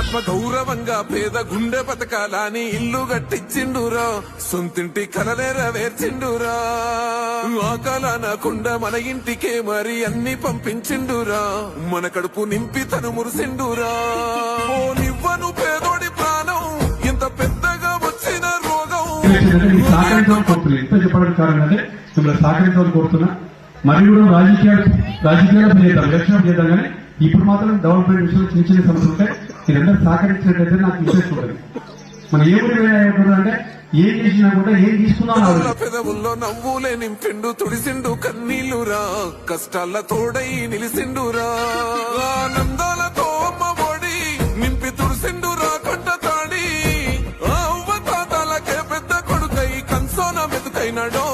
ఆత్మ గౌరవంగా పేద గుండె బతకాలని ఇల్లు కట్టించిండురా? సొంతింటి కలనేరవేర్చిండురా ఆకలనకుండా మన ఇంటికే మరి అన్ని పంపించిండురా? మన కడుపు నింపి తను మురిసిండురా? ఓ నివ్వను పేదోడి ప్రాణం ఇంత పెద్దగా వచ్చిన రోగం. ఏంటంటే కోరుతున్నాను ఎంత చెప్పడానికి కారణం అంటే మిమ్మల్ని సహకరించాలని కోరుతున్నా మరి కూడా రాజకీయాలు రాజకీయాలు చేద్దాం ఎలక్షన్ చేద్దాం కానీ ఇప్పుడు మాత్రం డెవలప్మెంట్ విషయంలో చిన్న చిన్న సమస్యలు ఉంటాయి. మీరందరూ సహకరించినట్లయితే నాకు ఉంటుంది మన ఏ అంటే ఏం చేసినా కూడా ఏం తీసుకున్నా పెదవుల్లో నవ్వులే నింపిండు తుడిసిండు కన్నీళ్ళురా కష్టాల తోడై నిలిసిండురా. ఆనందాలతో అమ్మ ఒడి నింపి తుడిసిండురా కంట తాడి. అవ్వ తాతలకే పెద్ద కొడుకై కన్సోన మెతుకైనాడో.